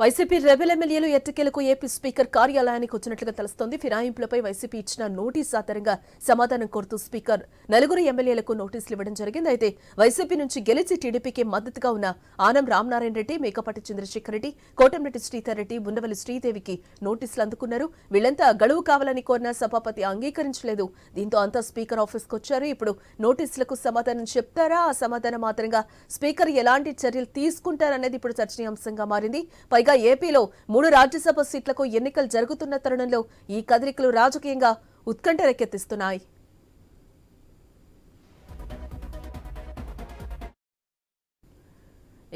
YCP rebel ఎమ్మెల్యేలు ఎట్టకేలకు AP speaker కార్యాలయానికి వచ్చినట్లుగా తెలుస్తోంది. ఫిరాయింపులపై వైసీపీ ఇచ్చిన నోటీస్ ఆధారంగా సమాధానం కోరుతూ స్పీకర్ నలుగురు ఎమ్మెల్యేలకు నోటీసులు ఇవ్వడం జరిగింది. అయితే వైసీపీ నుంచి గెలిచి టీడీపీకి మద్దతుగా ఉన్న ఆనం రామనారాయణ రెడ్డి మేకపాటి చంద్రశేఖర్ రెడ్డి కోటంరెడ్డి శ్రీధర్ రెడ్డి ఉండవల్లి శ్రీదేవికి నోటీసులు అందుకున్నారు. వీళ్ళంతా గడువు కావాలని కోరిన సభాపతి అంగీకరించలేదు. దీంతో అంతా స్పీకర్ ఆఫీస్కు వచ్చారు. ఇప్పుడు నోటీసులకు సమాధానం చెప్తారా? ఆ సమాధానం మాత్రంగా స్పీకర్ ఎలాంటి చర్యలు తీసుకుంటారనేది ఇప్పుడు చర్చనీయాంశంగా మారింది. పైగా ఏపీలో మూడు రాజ్యసభ సీట్లకు ఎన్నికలు జరుగుతున్న తరుణంలో ఈ కదలికలు రాజకీయంగా ఉత్కంఠ రేకెత్తిస్తున్నాయి.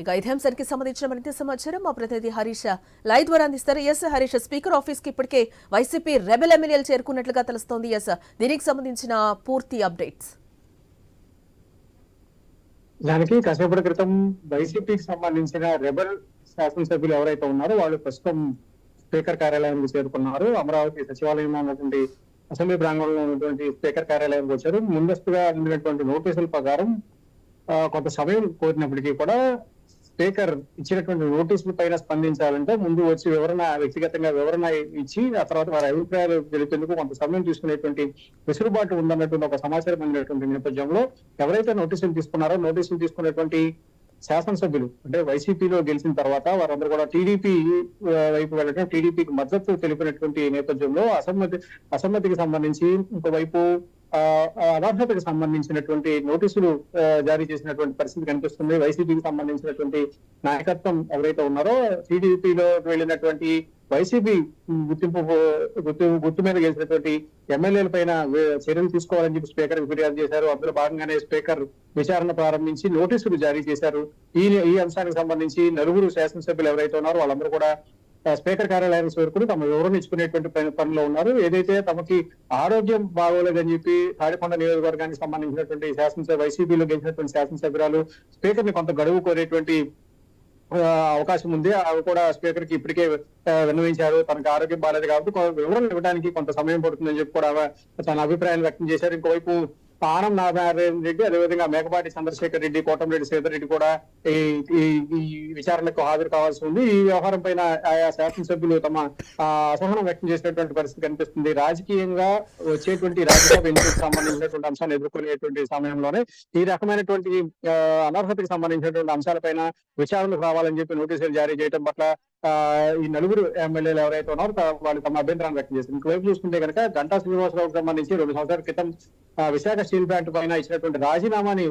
ఇక ఇదే అంశానికి సంబంధించిన మరింత సమాచారం. మా ప్రతినిధి హరీష్ లైవ్ ద్వారా అందిస్తారు. ఎస్ హరీష్ స్పీకర్ ఆఫీస్కి ఇప్పటికే వైసీపీ రెబెల్ ఎమ్మెల్యేలు చేరుకున్నట్లుగా తెలుస్తోంది. ఎస్ దీనికి సంబంధించిన పూర్తి అప్డేట్స్. దానికి కాసేపటి క్రితం వైసీపీకి సంబంధించిన రెబల్ శాసనసభ్యులు ఎవరైతే ఉన్నారో వాళ్ళు ప్రస్తుతం స్పీకర్ కార్యాలయానికి చేరుకున్నారు. అమరావతి సచివాలయంలో ఉన్నటువంటి అసెంబ్లీ ప్రాంగణంలో ఉన్నటువంటి స్పీకర్ కార్యాలయానికి వచ్చారు. ముందస్తుగా అందినటువంటి నోటీసుల ప్రకారం కొంత సమయం కోరినప్పటికీ కూడా స్పీకర్ ఇచ్చినటువంటి నోటీసుల పైన స్పందించాలంటే ముందు వచ్చి వివరణ వ్యక్తిగతంగా వివరణ ఇచ్చి ఆ తర్వాత వారి అభిప్రాయాలు తెలిపేందుకు కొంత సమయం తీసుకునేటువంటి వెసులుబాటు ఉందన్నటువంటి ఒక సమాచారం అందినటువంటి నేపథ్యంలో ఎవరైతే నోటీసులు తీసుకున్నారో నోటీసులు తీసుకున్నటువంటి శాసనసభ్యులు అంటే వైసీపీలో గెలిచిన తర్వాత వారందరూ కూడా టీడీపీ వైపు వెళ్ళడం టీడీపీకి మద్దతు తెలిపినటువంటి నేపథ్యంలో అసమ్మతి అసమ్మతికి సంబంధించి ఒకవైపు అనర్హతకు సంబంధించినటువంటి నోటీసులు జారీ చేసినటువంటి పరిస్థితి కనిపిస్తుంది. వైసీపీకి సంబంధించినటువంటి నాయకత్వం ఎవరైతే ఉన్నారో టీడీపీలో వెళ్ళినటువంటి వైసీపీ గుర్తింపు గుర్తు గుర్తు మీద గెలిచినటువంటి ఎమ్మెల్యేల పైన చర్యలు తీసుకోవాలని చెప్పి స్పీకర్ ఫిర్యాదు చేశారు. అందులో భాగంగానే స్పీకర్ విచారణ ప్రారంభించి నోటీసులు జారీ చేశారు. ఈ ఈ అంశానికి సంబంధించి నలుగురు శాసనసభ్యులు ఎవరైతే ఉన్నారో వాళ్ళందరూ కూడా స్పీకర్ కార్యాలయానికి చేరుకుని తమ వివరణ ఇచ్చుకునేటువంటి పనిలో ఉన్నారు. ఏదైతే తమకి ఆరోగ్యం బాగోలేదని చెప్పి తాడికొండ నియోజకవర్గానికి సంబంధించినటువంటి శాసనసభ వైసీపీలో గెలిచినటువంటి శాసనసభ్యురాలు స్పీకర్ని కొంత గడువు కోరేటువంటి అవకాశం ఉంది. అవి కూడా స్పీకర్కి ఇప్పటికే విన్నవించారు. తనకు ఆరోగ్యం బాగాలేదు కాబట్టి కొంత వివరణ ఇవ్వడానికి కొంత సమయం పడుతుందని చెప్పి కూడా తన అభిప్రాయాన్ని వ్యక్తం చేశారు. ఇంకోవైపు ఆనం నారాయణ రెడ్డి అదేవిధంగా మేకపాటి చంద్రశేఖర్ రెడ్డి కోటంరెడ్డి శ్రీధర్ రెడ్డి కూడా ఈ విచారణకు హాజరు కావాల్సి ఉంది. ఈ వ్యవహారం పైన ఆయా శాసనసభ్యులు తమ ఆ, అసహనం వ్యక్తం చేసినటువంటి పరిస్థితి కనిపిస్తుంది. రాజకీయంగా వచ్చేటువంటి రాజ్యసభ ఎన్నికలకు సంబంధించినటువంటి అంశాలు ఎదుర్కొనేటువంటి సమయంలోనే ఈ రకమైనటువంటి అనర్హతకు సంబంధించినటువంటి అంశాలపైన విచారణకు రావాలని చెప్పి నోటీసులు జారీ చేయడం పట్ల ఈ నలుగురు ఎమ్మెల్యేలు ఎవరైతే ఉన్నారో వాళ్ళు తమ అభ్యంతరాన్ని వ్యక్తం చేశారు. ఇంకోవైపు చూసుకుంటే కనుక గంటా శ్రీనివాసరావుకు సంబంధించి రెండు సంవత్సరాల క్రితం విశాఖ స్టీల్ ప్లాంట్ పైన ఇచ్చినటువంటి రాజీనామాని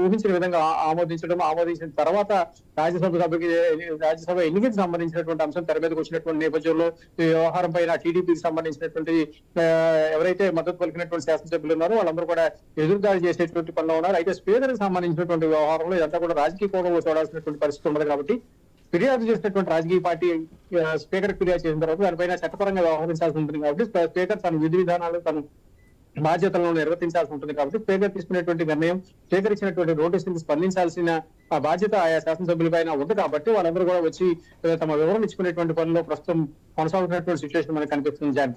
ఊహించిన విధంగా ఆమోదించడం ఆమోదించిన తర్వాత రాజ్యసభ సభకి రాజ్యసభ ఎన్నికకి సంబంధించినటువంటి అంశం తెర మీదకి వచ్చినటువంటి నేపథ్యంలో ఈ వ్యవహారం పైన టీడీపీకి సంబంధించినటువంటి ఎవరైతే మద్దతు పలికినటువంటి శాసనసభ్యులు ఉన్నారో వాళ్ళందరూ కూడా ఎదురుదాడి చేసేటువంటి పనిలో ఉన్నారు. అయితే స్పీకర్కి సంబంధించినటువంటి వ్యవహారంలో ఇదంతా కూడా రాజకీయ కోణంలో చూడాల్సినటువంటి పరిస్థితి ఉన్నది కాబట్టి ఫిర్యాదు చేసినటువంటి రాజకీయ పార్టీ స్పీకర్ ఫిర్యాదు చేసిన తర్వాత దానిపైన చట్టపరంగా వ్యవహరించాల్సి ఉంటుంది కాబట్టి స్పీకర్ తన విధి విధానాలు తన బాధ్యతలను నిర్వర్తించాల్సి ఉంటుంది కాబట్టి స్పీకర్ తీసుకునేటువంటి నిర్ణయం స్పీకర్ ఇచ్చినటువంటి నోటీసులకు స్పందించాల్సిన ఆ బాధ్యత ఆయా శాసనసభ్యుల పైన ఉంది కాబట్టి వాళ్ళందరూ కూడా వచ్చి తమ వివరణ ఇచ్చుకునేటువంటి పనిలో ప్రస్తుతం కొనసాగుతున్నటువంటి సిచ్యువేషన్ మనకు కనిపిస్తుంది. జాన్.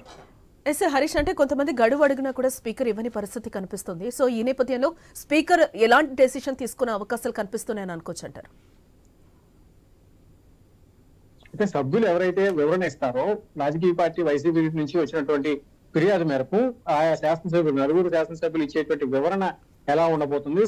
ఎస్ హరీష్ అంటే కొంతమంది గడువు అడిగినా కూడా స్పీకర్ ఇవ్వని పరిస్థితి కనిపిస్తుంది. సో ఈ నేపథ్యంలో స్పీకర్ ఎలాంటి డెసిషన్ తీసుకునే అవకాశాలు కనిపిస్తున్నాయని అనుకోవచ్చు అంటారు అంటే సభ్యులు ఎవరైతే వివరణ ఇస్తారో రాజకీయ పార్టీ వైసీపీ నుంచి వచ్చినటువంటి ఫిర్యాదు మేరకు ఆయా శాసనసభ్యులు నలుగురు శాసనసభ్యులు ఇచ్చేటువంటి వివరణ ఎలా ఉండబోతుంది?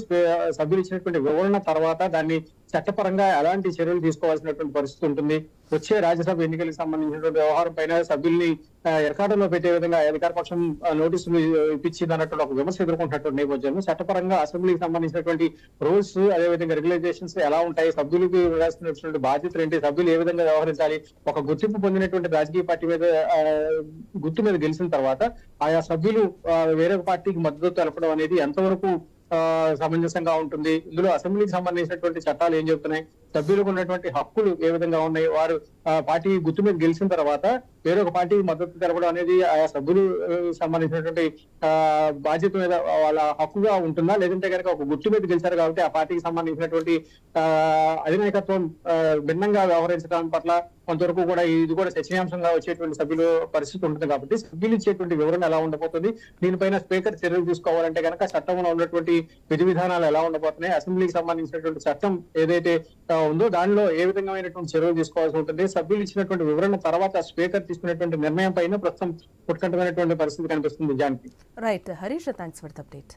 సభ్యులు ఇచ్చినటువంటి వివరణ తర్వాత దాన్ని చట్టపరంగా ఎలాంటి చర్యలు తీసుకోవాల్సినటువంటి పరిస్థితి ఉంటుంది? వచ్చే రాజ్యసభ ఎన్నికలకు సంబంధించినటువంటి వ్యవహారం పైన సభ్యుల్ని ఎర్కాటంలో ఎరకాటంలో పెట్టే విధంగా అధికార పక్షం నోటీసులు ఇప్పించింది అన్నట్టు ఒక విమర్శ ఎదుర్కొంటున్నటువంటి నేపథ్యంలో చట్టపరంగా అసెంబ్లీకి సంబంధించినటువంటి రూల్స్ అదేవిధంగా రెగ్యులైజేషన్స్ ఎలా ఉంటాయి సభ్యులకు వేస్తున్నటువంటి బాధ్యతలు ఏంటి సభ్యులు ఏ విధంగా వ్యవహరించాలి ఒక గుర్తింపు పొందినటువంటి రాజకీయ పార్టీ మీద గుర్తు మీద గెలిచిన తర్వాత ఆయా సభ్యులు వేరే పార్టీకి మద్దతు తెలపడం అనేది ఎంతవరకు ఆ, సమంజసంగా ఉంటుంది ఇందులో అసెంబ్లీకి సంబంధించినటువంటి చట్టాలు ఏం చెప్తున్నాయి సభ్యులకు ఉన్నటువంటి హక్కులు ఏ విధంగా ఉన్నాయి వారు ఆ, పార్టీ గుర్తు మీద గెలిచిన తర్వాత వేరొక పార్టీకి మద్దతు తెలపడం అనేది ఆయా సభ్యులు సంబంధించినటువంటి ఆ, బాధ్యత మీద వాళ్ళ హక్కుగా ఉంటుందా? లేదంటే కనుక ఒక గుర్తు మీద గెలిచారు కాబట్టి ఆ పార్టీకి సంబంధించినటువంటి ఆ, అధినాయకత్వం భిన్నంగా వ్యవహరించడం పట్ల కొంతవరకు కూడా ఇది కూడా చర్చనీయాంశంగా వచ్చేటువంటి సభ్యులు పరిస్థితి ఉంటుంది కాబట్టి సభ్యులు ఇచ్చేటువంటి వివరణ ఎలా ఉండబోతుంది? దీనిపైన స్పీకర్ చర్యలు తీసుకోవాలంటే కనుక చట్టంలో ఉన్నటువంటి విధి విధానాలు ఎలా ఉండబోతున్నాయి? అసెంబ్లీకి సంబంధించినటువంటి చట్టం ఏదైతే ఉందో దానిలో ఏ విధమైనటువంటి చర్యలు తీసుకోవాల్సి ఉంటుంది. సభ్యులు ఇచ్చినటువంటి వివరణ తర్వాత స్పీకర్ తీసుకునేటువంటి నిర్ణయం పైన ప్రస్తుతం ఉత్కంఠమైనటువంటి పరిస్థితి కనిపిస్తుంది నిజానికి. Right Harish thanks for the update